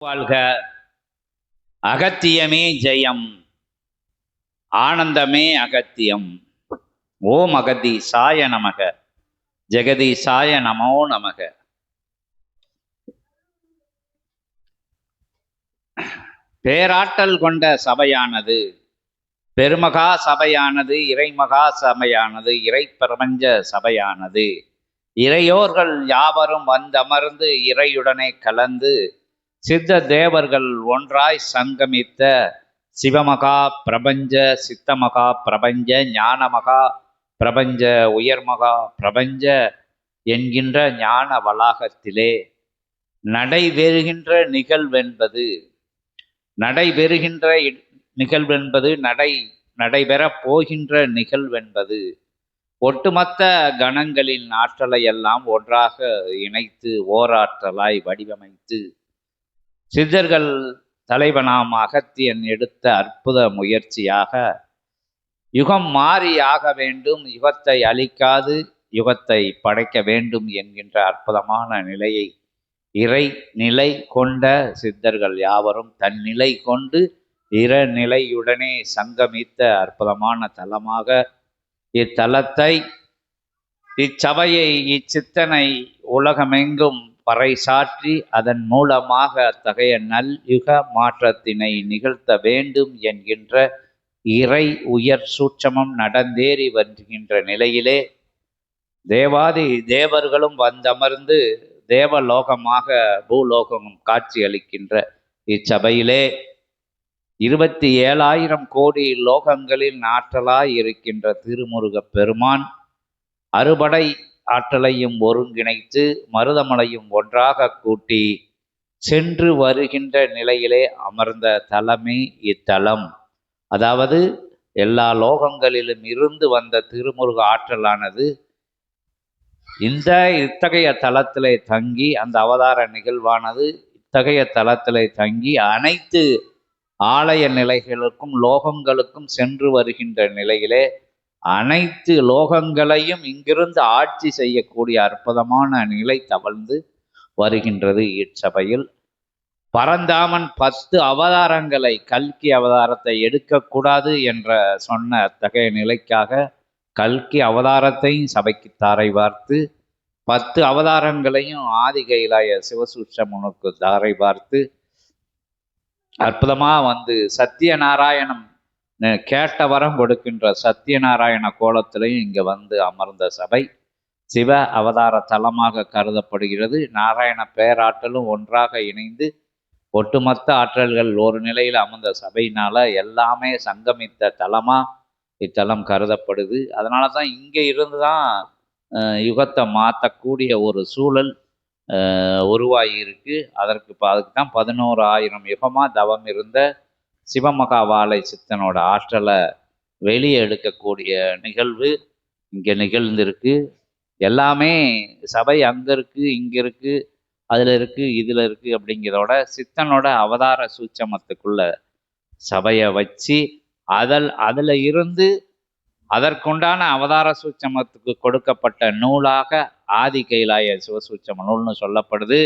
வாழ்க. அகத்தியமே ஜெயம். ஆனந்தமே அகத்தியம். ஓம் அகதி சாய நமக. ஜெகதி சாய நமோ நமக. பேராற்றல் கொண்ட சபையானது பெருமகா சபையானது இறைமகா சபையானது இறை பிரபஞ்ச சபையானது. இறையோர்கள் யாவரும் வந்தமர்ந்து இறையுடனே கலந்து சித்த தேவர்கள் ஒன்றாய் சங்கமித்த சிவமகா பிரபஞ்ச சித்தமகா பிரபஞ்ச ஞானமகா பிரபஞ்ச உயர்மகா பிரபஞ்ச என்கின்ற ஞான வளாகத்திலே நடைபெறுகின்ற நிகழ்வென்பது நடைபெறுகின்ற நிகழ்வென்பது நடை நடைபெறப் போகின்ற நிகழ்வென்பது ஒட்டுமொத்த கணங்களின் ஆற்றலை எல்லாம் ஒன்றாக இணைத்து ஓராற்றலாய் வடிவமைத்து சித்தர்கள் தலைவனாம் அகத்தியன் எடுத்த அற்புத முயற்சியாக யுகம் மாறி ஆக வேண்டும் யுகத்தை அழிக்காது யுகத்தை படைக்க வேண்டும் என்கின்ற அற்புதமான நிலையை இறை நிலை கொண்ட சித்தர்கள் யாவரும் தன் நிலை கொண்டு இறநிலையுடனே சங்கமித்த அற்புதமான தலமாக இத்தலத்தை இச்சபையை இச்சித்தனை உலகமெங்கும் பறைசாற்றி அதன் மூலமாக அத்தகைய நல்யுக மாற்றத்தினை நிகழ்த்த வேண்டும் என்கின்ற இறை உயர் சூட்சமம் நடந்தேறி வருகின்ற நிலையிலே தேவாதி தேவர்களும் வந்தமர்ந்து தேவலோகமாக பூலோகமும் காட்சியளிக்கின்ற இச்சபையிலே இருபத்தி ஏழாயிரம் கோடி லோகங்களில் ஆற்றலாய் இருக்கின்ற திருமுருகப் பெருமான் அறுபடை ஆற்றலையும் ஒருங்கிணைத்து மருதமலையும் ஒன்றாக கூட்டி சென்று வருகின்ற நிலையிலே அமர்ந்த தலமே இத்தலம். அதாவது எல்லா லோகங்களிலும் இருந்து வந்த திருமுருக ஆற்றலானது இந்த இத்தகைய தலத்திலே தங்கி அந்த அவதார நிகழ்வானது இத்தகைய தலத்திலே தங்கி அனைத்து ஆலய நிலைகளுக்கும் லோகங்களுக்கும் சென்று வருகின்ற நிலையிலே அனைத்து லோகங்களையும் இங்கிருந்து ஆட்சி செய்யக்கூடிய அற்புதமான நிலை தவழ்ந்து வருகின்றது இச்சபையில். பரந்தாமன் பத்து அவதாரங்களை கல்கி அவதாரத்தை எடுக்கக்கூடாது என்ற சொன்ன அத்தகைய நிலைக்காக கல்கி அவதாரத்தையும் சபைக்கு தாரை பார்த்து பத்து அவதாரங்களையும் ஆதி கைலாய சிவசூட்சமனுக்கு தாரை பார்த்து அற்புதமாக வந்து சத்தியநாராயணம் கேட்ட வரம் கொடுக்கின்ற சத்தியநாராயண கோலத்திலையும் இங்கே வந்து அமர்ந்த சபை. சிவ அவதார தலமாக கருதப்படுகிறது. நாராயண பேராற்றலும் ஒன்றாக இணைந்து ஒட்டுமொத்த ஆற்றல்கள் ஒரு நிலையில் அமர்ந்த சபையினால் எல்லாமே சங்கமித்த தலமாக இத்தலம் கருதப்படுது. அதனால தான் இங்கே இருந்து தான் யுகத்தை மாற்றக்கூடிய ஒரு சூழல் உருவாகி இருக்கு. அதற்கு அதுக்கு தான் பதினோரு ஆயிரம் யுகமாக தவம் இருந்த சிவமகாவாலை சித்தனோட ஆற்றலை வெளியே எடுக்கக்கூடிய நிகழ்வு இங்கே நிகழ்ந்திருக்கு. எல்லாமே சபை அங்கே இருக்குது இங்கே இருக்குது அதில் இருக்குது இதில் இருக்குது அப்படிங்கிறதோட சித்தனோட அவதார சூட்சமத்துக்குள்ள சபையை வச்சு அதில் அதில் இருந்து அதற்குண்டான அவதார சூட்சமத்துக்கு கொடுக்கப்பட்ட நூலாக ஆதி கைலாய சிவசூட்சம நூல்னு சொல்லப்படுது.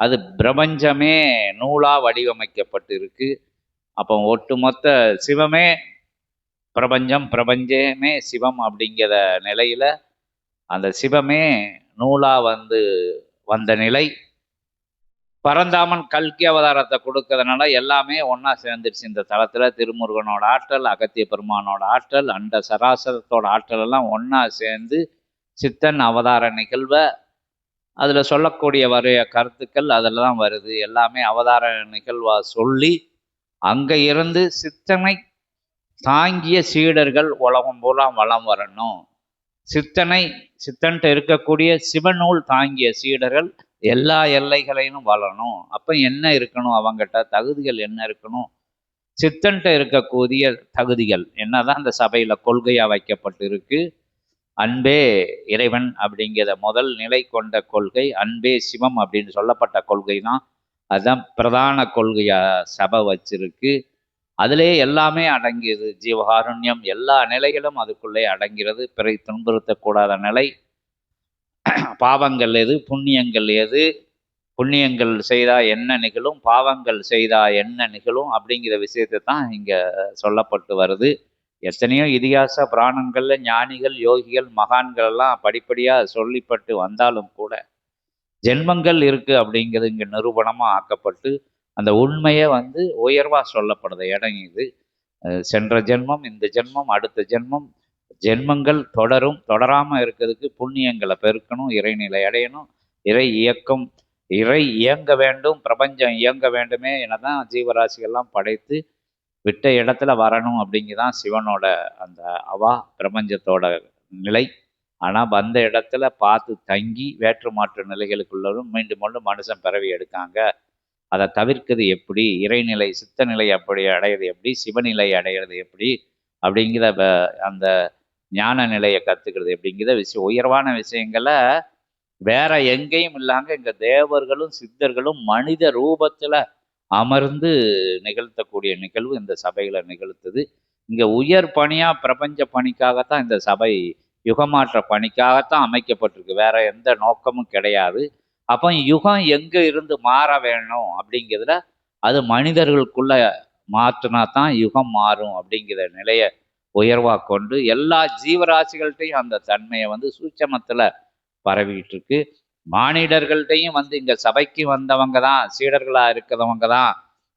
அது பிரபஞ்சமே நூலாக வடிவமைக்கப்பட்டு இருக்குது அப்போ ஒட்டுமொத்த சிவமே பிரபஞ்சம் பிரபஞ்சமே சிவம் அப்படிங்கிற நிலையில் அந்த சிவமே நூலாக வந்து வந்த நிலை. பரந்தாமன் கல்கி அவதாரத்தை கொடுக்கறதுனால எல்லாமே ஒன்றா சேர்ந்துருச்சு. இந்த தளத்தில் திருமுருகனோட ஆற்றல் அகத்திய பெருமானோட ஆற்றல் அண்ட சராசரத்தோட ஆற்றல் எல்லாம் ஒன்றா சேர்ந்து சித்தன் அவதார நிகழ்வை. அதில் சொல்லக்கூடிய வரைய கருத்துக்கள் அதில் தான் வருது. எல்லாமே அவதார நிகழ்வாக சொல்லி அங்கே இருந்து சித்தனை தாங்கிய சீடர்கள் உலகம் பூரா வளம் வரணும். சித்தனை சித்தன்ட்டு இருக்கக்கூடிய சிவநூல் தாங்கிய சீடர்கள் எல்லா எல்லைகளையும் வளரணும். அப்போ என்ன இருக்கணும்? அவங்ககிட்ட தகுதிகள் என்ன இருக்கணும்? சித்தன்ட்ட இருக்கக்கூடிய தகுதிகள் என்னதான் அந்த சபையில் கொள்கையாக வைக்கப்பட்டு இருக்கு அன்பே இறைவன் அப்படிங்கிற முதல் நிலை கொண்ட கொள்கை அன்பே சிவம் அப்படின்னு சொல்லப்பட்ட கொள்கை தான் அதுதான் பிரதான கொள்கையா சபை வச்சிருக்கு. அதிலே எல்லாமே அடங்கியது. ஜீவகாருண்யம் எல்லா நிலைகளும் அதுக்குள்ளே அடங்கிறது. பிறை துன்புறுத்தக்கூடாத நிலை. பாவங்கள் எது? புண்ணியங்கள் எது? புண்ணியங்கள் செய்தா என்ன நிகழும்? பாவங்கள் செய்தா என்ன நிகழும்? அப்படிங்கிற விஷயத்தை தான் இங்கே சொல்லப்பட்டு வருது. எத்தனையோ இதிகாச புராணங்களில் ஞானிகள் யோகிகள் மகான்கள் எல்லாம் படிப்படியாக சொல்லிப்பட்டு வந்தாலும் கூட ஜென்மங்கள் இருக்குது அப்படிங்கிறது இங்கே நிரூபணமாக ஆக்கப்பட்டு அந்த உண்மையை வந்து உயர்வாக சொல்லப்படுது. இடம் இது. சென்ற ஜென்மம் இந்த ஜென்மம் அடுத்த ஜென்மம். ஜென்மங்கள் தொடரும் தொடராமல் இருக்கிறதுக்கு புண்ணியங்களை பெருக்கணும் இறைநிலை அடையணும் இறை இயக்கம் இறை இயங்க வேண்டும் பிரபஞ்சம் இயங்க வேண்டுமே எனதான் ஜீவராசிகள்லாம் படைத்து விட்ட இடத்துல வரணும் அப்படிங்கிறதான் சிவனோட அந்த அவா பிரபஞ்சத்தோட நிலை. ஆனால் வந்த இடத்துல பார்த்து தங்கி வேற்று மாற்று நிலைகளுக்குள்ளதும் மீண்டும் மீண்டும் மனுஷன் பிறவி எடுக்காங்க. அதை தவிர்க்கிறது எப்படி? இறைநிலை சித்த நிலை அப்படி அடையிறது எப்படி? சிவநிலை அடையிறது எப்படி? அப்படிங்கிற வ- அந்த ஞான நிலையை கற்றுக்கிறது எப்படிங்கிற விஷயம் உயர்வான விஷயங்களை வேற எங்கேயும் இல்லாங்க இங்கே தேவர்களும் சித்தர்களும் மனித ரூபத்தில் அமர்ந்து நிகழ்த்தக்கூடிய நிகழ்வு இந்த சபையில் நிகழ்த்துது. இங்கே உயர் பணியாக பிரபஞ்ச பணிக்காகத்தான் இந்த சபை யுகமாற்ற பணிக்காகத்தான் அமைக்கப்பட்டிருக்கு. வேற எந்த நோக்கமும் கிடையாது. அப்போ யுகம் எங்கே இருந்து மாற வேணும் அப்படிங்கிறதுல அது மனிதர்களுக்குள்ள மாற்றினா தான் யுகம் மாறும் அப்படிங்கிற நிலையை உயர்வாக கொண்டு எல்லா ஜீவராசிகள்கிட்டையும் அந்த தன்மையை வந்து சூட்சமத்தில் பரவிட்டு இருக்கு மானிடர்கள்ட்டையும் வந்து இங்கே சபைக்கு வந்தவங்க தான் சீடர்களாக இருக்கிறவங்க தான்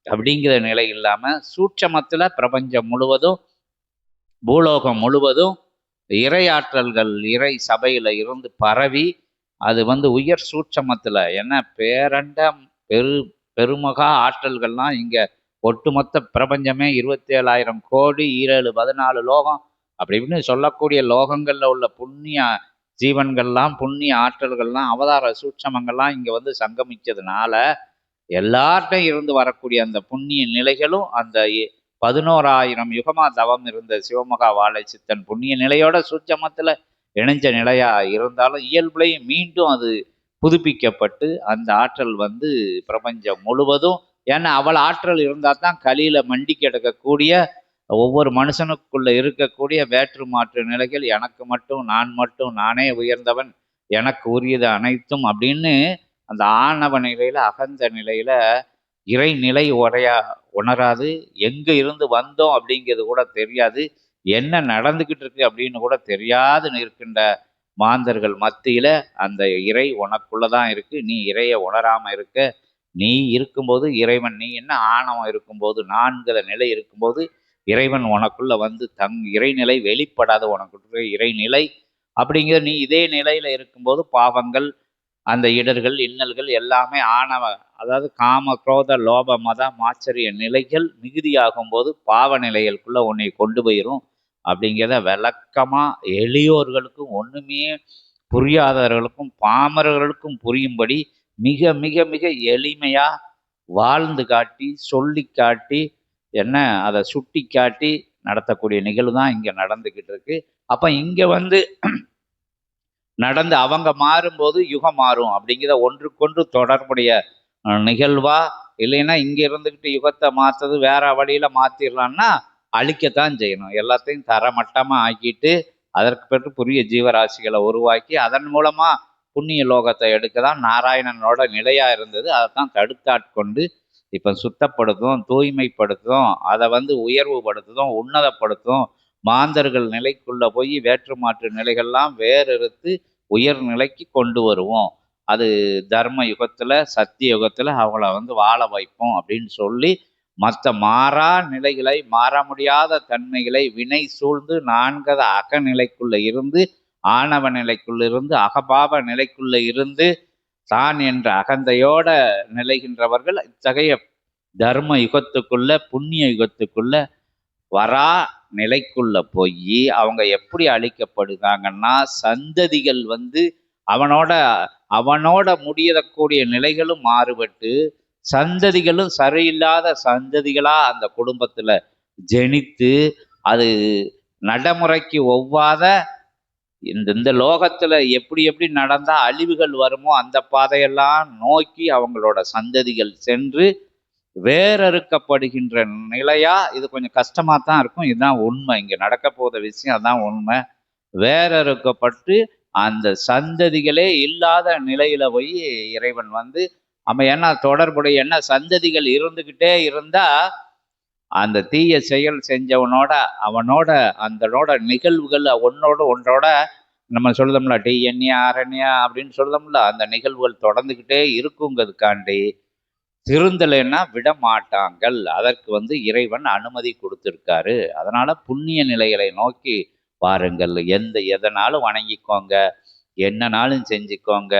அப்படிங்கிற நிலை இல்லாமல் சூட்சமத்தில் பிரபஞ்சம் முழுவதும் பூலோகம் முழுவதும் இறையாற்றல்கள் இறை சபையில் இருந்து பரவி அது வந்து உயர் சூட்சமத்தில் என்ன பேரண்ட பெரு பெருமகா ஆற்றல்கள்லாம் இங்கே ஒட்டுமொத்த பிரபஞ்சமே இருபத்தி ஏழாயிரம் கோடி ஈரேழு பதினாலு லோகம் அப்படி இப்படின்னு சொல்லக்கூடிய லோகங்களில் உள்ள புண்ணிய ஜீவன்கள்லாம் புண்ணிய ஆற்றல்கள்லாம் அவதார சூட்சமங்கள்லாம் இங்கே வந்து சங்கமிச்சதுனால எல்லார்ட்டையும் இருந்து வரக்கூடிய அந்த புண்ணிய நிலைகளும் அந்த இ- பதினோராயிரம் யுகமா தவம் இருந்த சிவமகா வாழை சித்தன் புண்ணிய நிலையோட சூட்சமத்துல இணைஞ்ச நிலையா இருந்தாலும் இயல்புலையும் மீண்டும் அது புதுப்பிக்கப்பட்டு அந்த ஆற்றல் வந்து பிரபஞ்சம் முழுவதும். ஏன்னா அவள் ஆற்றல் இருந்தால் தான் கலியில மண்டி கிடக்கக்கூடிய ஒவ்வொரு மனுஷனுக்குள்ள இருக்கக்கூடிய வேற்று மாற்று நிலைகள் எனக்கு மட்டும் நான் மட்டும் நானே உயர்ந்தவன் எனக்கு உரியது அனைத்தும் அப்படின்னு அந்த ஆணவ நிலையில அகந்த நிலையில இறைநிலை உரையா உணராது. எங்க இருந்து வந்தோம் அப்படிங்கிறது கூட தெரியாது. என்ன நடந்துகிட்டு இருக்கு அப்படின்னு கூட தெரியாது இருக்கின்ற மாந்தர்கள் மத்தியில. அந்த இறை உனக்குள்ளதான் இருக்கு. நீ இறைய உணராம இருக்க. நீ இருக்கும்போது இறைவன் நீ என்ன ஆணவம் இருக்கும்போது நான்கிற நிலை இருக்கும்போது இறைவன் உனக்குள்ள வந்து தங் இறைநிலை வெளிப்படாத உனக்கு இறைநிலை. அப்படிங்கிற நீ இதே நிலையில இருக்கும்போது பாவங்கள் அந்த இடர்கள் இன்னல்கள் எல்லாமே ஆணவ அதாவது காம குரோத லோப மத மாச்சரிய நிலைகள் மிகுதியாகும் போது பாவ நிலைகளுக்குள்ள உன்னை கொண்டு போயிடும் அப்படிங்கிறத விளக்கமா எளியோர்களுக்கும் ஒண்ணுமே புரியாதவர்களுக்கும் பாமரர்களுக்கும் புரியும்படி மிக மிக மிக எளிமையா வாழ்ந்து காட்டி சொல்லி காட்டி என்ன அதை சுட்டி காட்டி நடத்தக்கூடிய நிகழ்வு தான் இங்க நடந்துகிட்டு இருக்கு. அப்ப இங்க வந்து நடந்து அவங்க மாறும்போது யுகம் மாறும். அப்படிங்கிற ஒன்றுக்கொன்று தொடர்புடைய நிகழ்வா? இல்லைன்னா இங்கே இருந்துக்கிட்டு யுகத்தை மாற்றது வேற வழியில் மாற்றிடலான்னா அழிக்கத்தான் செய்யணும். எல்லாத்தையும் தரமட்டமாக ஆக்கிட்டு அதற்கு பிறகு புதிய ஜீவராசிகளை உருவாக்கி அதன் மூலமாக புண்ணிய லோகத்தை எடுக்க தான் நாராயணனோட நிலையாக இருந்தது. அதைத்தான் தடுத்தாட்கொண்டு இப்போ சுத்தப்படுத்தும் தூய்மைப்படுத்தும் அதை வந்து உயர்வுபடுத்துதும் உன்னதப்படுத்தும் மாந்தர்கள் நிலைக்குள்ளே போய் வேற்று மாற்று நிலைகள்லாம் வேறறுத்து உயர்நிலைக்கு கொண்டு வருவோம். அது தர்ம யுகத்தில் சத்திய யுகத்தில் அவங்கள வந்து வாழ வைப்போம் அப்படின்னு சொல்லி மற்ற மாறா நிலைகளை மாற முடியாத தன்மைகளை வினை சூழ்ந்து நான்கத அகநிலைக்குள்ளே இருந்து ஆணவ நிலைக்குள்ள இருந்து அகபாவ நிலைக்குள்ளே இருந்து தான் என்ற அகந்தையோட நிலைகின்றவர்கள் இத்தகைய தர்ம யுகத்துக்குள்ள புண்ணிய யுகத்துக்குள்ள வரா நிலைக்குள்ள போய் அவங்க எப்படி அழிக்கப்படுதாங்கன்னா சந்ததிகள் வந்து அவனோட அவனோட முடியக்கூடிய நிலைகளும் மாறுபட்டு சந்ததிகளும் சரியில்லாத சந்ததிகளா அந்த குடும்பத்துல ஜெனித்து அது நடைமுறைக்கு ஒவ்வாத இந்த இந்த லோகத்துல எப்படி எப்படி நடந்தா அழிவுகள் வருமோ அந்த பாதையெல்லாம் நோக்கி அவங்களோட சந்ததிகள் சென்று வேறறுக்கப்படுகின்ற நிலையா? இது கொஞ்சம் கஷ்டமா தான் இருக்கும். இதுதான் உண்மை. இங்க நடக்க போத விஷயம் அதான் உண்மை. வேறறுக்கப்பட்டு அந்த சந்ததிகளே இல்லாத நிலையில போய் இறைவன் வந்து நம்ம என்ன தொடர்புடைய என்ன சந்ததிகள் இருந்துக்கிட்டே இருந்தா அந்த தீய செயல் செஞ்சவனோட அவனோட அந்தனோட நிகழ்வுகள் ஒன்னோட ஒன்றோட நம்ம சொல்லுதோம்ல டிஎன்ஏ ஆர்என்ஏ அப்படின்னு சொல்லுதோம்ல அந்த நிகழ்வுகள் தொடர்ந்துக்கிட்டே இருக்குங்கிறதுக்காண்டி திருந்தலைன்னா விடமாட்டாங்கள். அதற்கு வந்து இறைவன் அனுமதி கொடுத்துருக்காரு. அதனால புண்ணிய நிலைகளை நோக்கி பாருங்கள் எந்த எதனாலும் வணங்கிக்கோங்க. என்னனாலும் செஞ்சுக்கோங்க.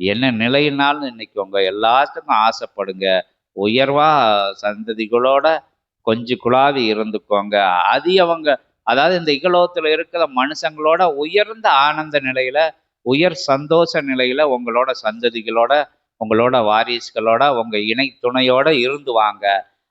என்ன நிலையினாலும் நினைக்கோங்க எல்லாத்துக்கும் ஆசைப்படுங்க. உயர்வா சந்ததிகளோட கொஞ்சம் குழாவி இருந்துக்கோங்க. அது அவங்க அதாவது இந்த இகலோகத்தில் இருக்கிற மனுஷங்களோட உயர்ந்த ஆனந்த நிலையில உயர் சந்தோஷ நிலையில உங்களோட சந்ததிகளோட உங்களோட வாரிசுகளோட உங்க இணை துணையோட இருந்து வாங்க.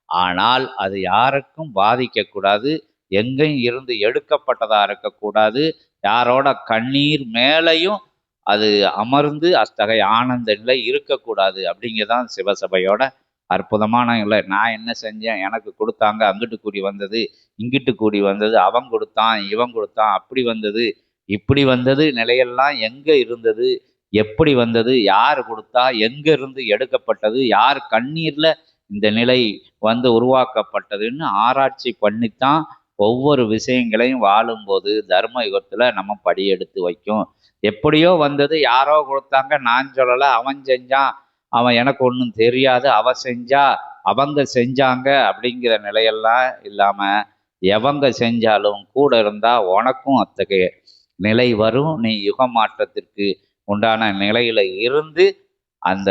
ஆனால் அது யாருக்கும் பாதிக்கக்கூடாது எங்கேயும் இருந்து எடுக்கப்பட்டதா இருக்கக்கூடாது யாரோட கண்ணீர் மேலையும் அது அமர்ந்து அத்தகைய ஆனந்த நிலை இருக்கக்கூடாது அப்படிங்கிறதான் சிவசபையோட அற்புதமான இல்லை நான் என்ன செஞ்சேன்? எனக்கு கொடுத்தாங்க அங்கிட்டு கூடி வந்தது இங்கிட்டு கூடி வந்தது அவன் கொடுத்தான் இவன் கொடுத்தான் அப்படி வந்தது இப்படி வந்தது நிலையெல்லாம் எங்கே இருந்தது? எப்படி வந்தது யார் கொடுத்தா எங்கிருந்து எடுக்கப்பட்டது யார் கண்ணீர்ல இந்த நிலை வந்து உருவாக்கப்பட்டதுன்னு ஆராய்ச்சி பண்ணித்தான் ஒவ்வொரு விஷயங்களையும் வாழும்போது தர்ம யுகத்துல நம்ம படியெடுத்து வைக்கும். எப்படியோ வந்தது யாரோ கொடுத்தாங்க நான் சொல்லலை அவன் செஞ்சான் அவன் எனக்கு ஒன்றும் தெரியாது அவ செஞ்சா அவங்க செஞ்சாங்க அப்படிங்கிற நிலையெல்லாம் இல்லாம எவங்க செஞ்சாலும் கூட இருந்தா உனக்கும் அத்தகைய நிலை வரும். நீ யுக மாற்றத்திற்கு உண்டான நிலையில இருந்து அந்த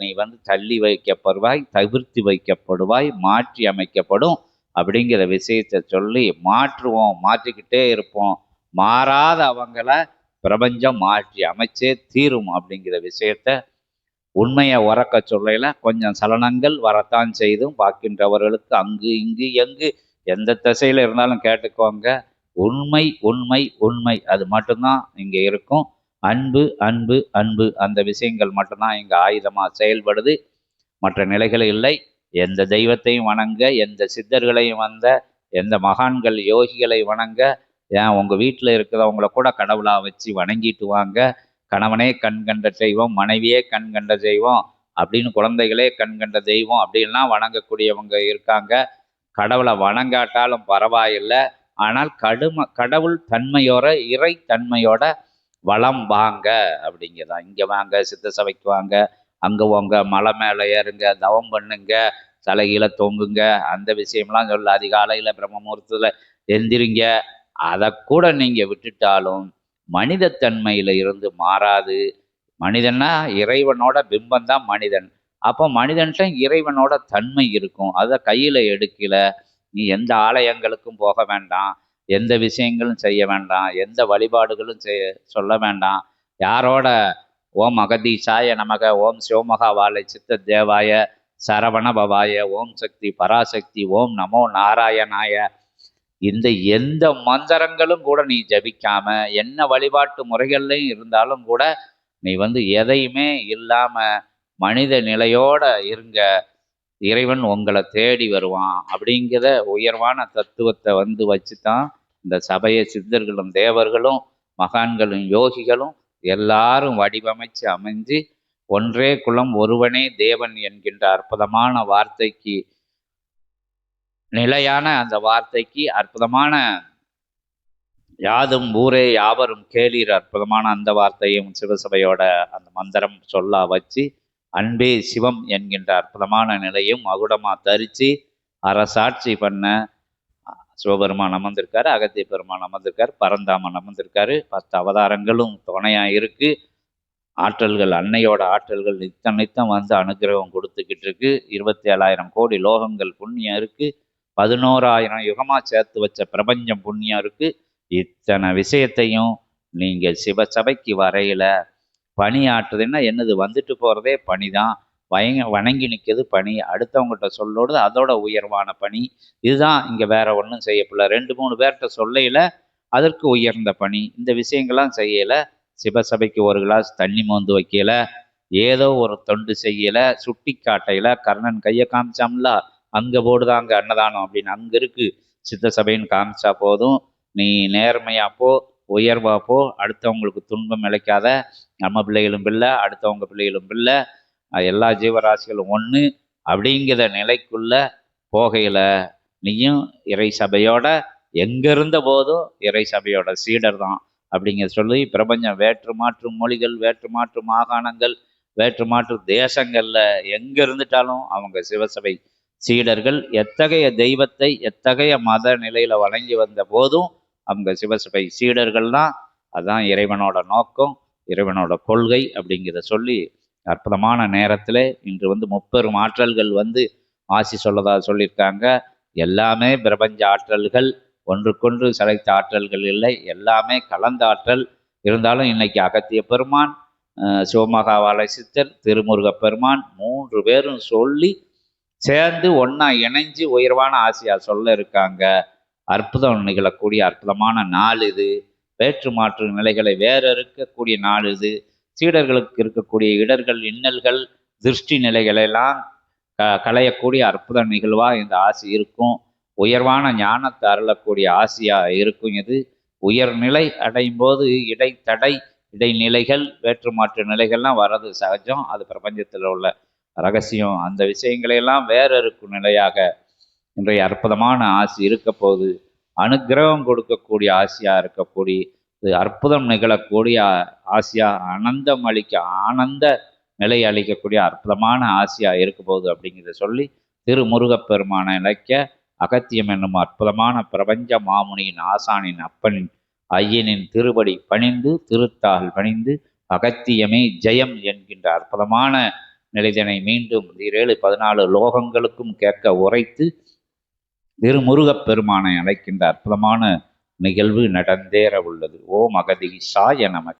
நீ வந்து தள்ளி வைக்கப்படுவாய் தவிர்த்து வைக்கப்படுவாய் மாற்றி அமைக்கப்படும் அப்படிங்கிற விஷயத்த சொல்லி மாற்றுவோம் மாற்றிக்கிட்டே இருப்போம். மாறாத அவங்கள பிரபஞ்சம் மாற்றி அமைச்சே தீரும் அப்படிங்கிற விஷயத்த உண்மையை உறக்க சொல்லையில் கொஞ்சம் சலனங்கள் வரத்தான் செய்தும் பார்க்கின்றவர்களுக்கு அங்கு இங்கு எங்கு எந்த திசையில் இருந்தாலும் கேட்டுக்கோங்க. உண்மை உண்மை உண்மை அது மட்டும்தான் இங்கே இருக்கும். அன்பு அன்பு அன்பு அந்த விஷயங்கள் மட்டும்தான் இங்கே ஆயுதமாக செயல்படுது. மற்ற நிலைகள் இல்லை. எந்த தெய்வத்தையும் வணங்க எந்த சித்தர்களையும் வந்த எந்த மகான்கள் யோகிகளை வணங்க ஏன் உங்கள் வீட்டில் இருக்கிறவங்கள கூட கடவுளாக வச்சு வணங்கிட்டு வாங்க. கணவனே கண் கண்ட தெய்வம் மனைவியே கண் கண்ட தெய்வம் அப்படின்னு குழந்தைகளே கண் கண்ட தெய்வம் அப்படின்லாம் வணங்கக்கூடியவங்க இருக்காங்க. கடவுளை வணங்காட்டாலும் பரவாயில்லை. ஆனால் கடும கடவுள் தன்மையோட இறை தன்மையோட வளம் வாங்க அப்படிங்கதான் இங்கே வாங்க சித்த சபைக்கு வாங்க அங்கே வாங்க மலை மேலே ஏறுங்க தவம் பண்ணுங்க தலைகீழ தொங்குங்க அந்த விஷயம்லாம் சொல்ல அதிகாலையில் பிரம்மமுகூர்த்தத்தில் எந்திரிங்க. அதை கூட நீங்கள் விட்டுட்டாலும் மனிதத்தன்மையில் இருந்து மாறாது. மனிதன்னா இறைவனோட பிம்பம் தான் மனிதன். அப்போ மனிதன்ட்ட இறைவனோட தன்மை இருக்கும். அதை கையில் எடுக்கல. நீ எந்த ஆலயங்களுக்கும் போக வேண்டாம். எந்த விஷயங்களும் செய்ய வேண்டாம் எந்த வழிபாடுகளும் செய்ய சொல்ல வேண்டாம். யாரோட ஓம் அகதீஷாய நமக ஓம் சிவமகா வாழை சித்த தேவாய சரவண பவாய ஓம் சக்தி பராசக்தி ஓம் நமோ நாராயணாய. இந்த எந்த மந்திரங்களும் கூட நீ ஜபிக்காம என்ன வழிபாட்டு முறைகள்லையும் இருந்தாலும் கூட நீ வந்து எதையுமே இல்லாம மனித நிலையோட இருங்க. இறைவன் உங்களை தேடி வருவான் அப்படிங்கிற உயர்வான தத்துவத்தை வந்து வச்சு தான் இந்த சபையை சித்தர்களும் தேவர்களும் மகான்களும் யோகிகளும் எல்லாரும் வடிவமைச்சு அமைஞ்சு ஒன்றே குலம் ஒருவனே தேவன் என்கின்ற அற்புதமான வார்த்தைக்கு நிலையான அந்த வார்த்தைக்கு அற்புதமான யாதும் ஊரே யாவரும் கேளீர் அற்புதமான அந்த வார்த்தையும் சிவசபையோட அந்த மந்திரம் சொல்லா வச்சு அன்பே சிவம் என்கின்ற அற்புதமான நிலையும் அகுடமாக தரிச்சு அரசாட்சி பண்ண சிவபெருமான் அமர்ந்திருக்காரு அகத்திய பெருமான் அமர்ந்திருக்கார் பரந்தாமன் அமர்ந்திருக்காரு. பத்து அவதாரங்களும் துணையாக இருக்கு. ஆற்றல்கள் அன்னையோட ஆற்றல்கள் நித்தம் நித்தம் வந்து அனுகிரகம் கொடுத்துக்கிட்டு இருக்கு. இருபத்தி ஏழாயிரம் கோடி லோகங்கள் புண்ணியம் இருக்கு. பதினோராயிரம் யுகமாக சேர்த்து வச்ச பிரபஞ்சம் புண்ணியம் இருக்கு. இத்தனை விஷயத்தையும் நீங்கள் சிவசபைக்கு வரையில பணி ஆற்றுதுன்னா என்னது? வந்துட்டு போகிறதே பணி தான் வயங்க வணங்கி நிற்கிறது பணி. அடுத்தவங்ககிட்ட சொல்லோடு அதோட உயர்வான பணி. இதுதான் இங்கே வேற ஒன்றும் செய்யப்படல ரெண்டு மூணு பேர்கிட்ட சொல்லையில் அதற்கு உயர்ந்த பணி. இந்த விஷயங்கள்லாம் செய்யலை. சிவசபைக்கு ஒரு கிளாஸ் தண்ணி மோந்து வைக்கல. ஏதோ ஒரு தொண்டு செய்யல. சுட்டி காட்டையில கர்ணன் கையை காமிச்சாம்ல. அங்கே போடுதாங்க அன்னதானம் அப்படின்னு அங்கே இருக்கு. சித்த சபைன்னு காமிச்சா போதும். நீ நேர்மையா போ. உயர்வா போ அடுத்தவங்களுக்கு துன்பம் இழைக்காத நம்ம பிள்ளைகளும் பிள்ளை அடுத்தவங்க பிள்ளைகளும் பிள்ளை எல்லா ஜீவராசிகளும் ஒன்று அப்படிங்கிற நிலைக்குள்ள போகையில் நீயும் இறை சபையோட எங்க இருந்த போதும் இறை சபையோட சீடர் தான் அப்படிங்கிற சொல்லி பிரபஞ்சம் வேற்று மாற்று மொழிகள் வேற்று மாற்று மாகாணங்கள் வேற்று மாற்று தேசங்கள்ல எங்க இருந்துட்டாலும் அவங்க சிவசபை சீடர்கள் எத்தகைய தெய்வத்தை எத்தகைய மத நிலையில வணங்கி வந்த போதும் அவங்க சிவசபை சீடர்கள் தான் அதான் இறைவனோட நோக்கம் இறைவனோட கொள்கை அப்படிங்கிறத சொல்லி அற்புதமான நேரத்தில் இன்று வந்து முப்பெரும் ஆற்றல்கள் வந்து ஆசி சொல்லதா சொல்லியிருக்காங்க. எல்லாமே பிரபஞ்ச ஆற்றல்கள் ஒன்றுக்கொன்று செலைத்த ஆற்றல்கள் இல்லை. எல்லாமே கலந்த ஆற்றல். இருந்தாலும் இன்னைக்கு அகத்திய பெருமான் சிவமகாவாலை சித்தர் திருமுருகப் பெருமான் மூன்று பேரும் சொல்லி சேர்ந்து ஒன்றா இணைஞ்சு உயர்வான ஆசையாக சொல்ல இருக்காங்க. அற்புதம் நிகழக்கூடிய அற்புதமான நாள் இது. வேற்று மாற்று நிலைகளை வேற இருக்கக்கூடிய நாள் இது. சீடர்களுக்கு இருக்கக்கூடிய இடர்கள் இன்னல்கள் திருஷ்டி நிலைகளெல்லாம் க களையக்கூடிய அற்புத நிகழ்வா இந்த ஆசி இருக்கும். உயர்வான ஞானத்தை அருளக்கூடிய ஆசியா இருக்கும் இது. உயர்நிலை அடையும் போது இடைத்தடை இடைநிலைகள் வேற்று மாற்று நிலைகள்லாம் வர்றது சகஜம். அது பிரபஞ்சத்தில் உள்ள ரகசியம். அந்த விஷயங்களையெல்லாம் வேற இருக்கும் நிலையாக இன்றைய அற்புதமான ஆசி இருக்க போகுது அனுக்கிரகம் கொடுக்கக்கூடிய ஆசியா இருக்கக்கூடிய இது அற்புதம் நிகழக்கூடிய ஆசியா ஆனந்தம் அளிக்க ஆனந்த நிலை அளிக்கக்கூடிய அற்புதமான ஆசியா இருக்க போகுது அப்படிங்கிறத சொல்லி திருமுருகப்பெருமான இலக்கிய அகத்தியம் என்னும் அற்புதமான பிரபஞ்ச மாமுனியின் ஆசானின் அப்பனின் ஐயனின் திருபடி பணிந்து திருத்தால் பணிந்து அகத்தியமே ஜெயம் என்கின்ற அற்புதமான நிலைதனை மீண்டும் ஈரேழு பதினாலு லோகங்களுக்கும் கேட்க உரைத்து திருமுருகப் பெருமானை அழைக்கின்ற அற்புதமான நிகழ்வு நடந்தேற உள்ளது. ஓம் அகதி சாய நமக்கு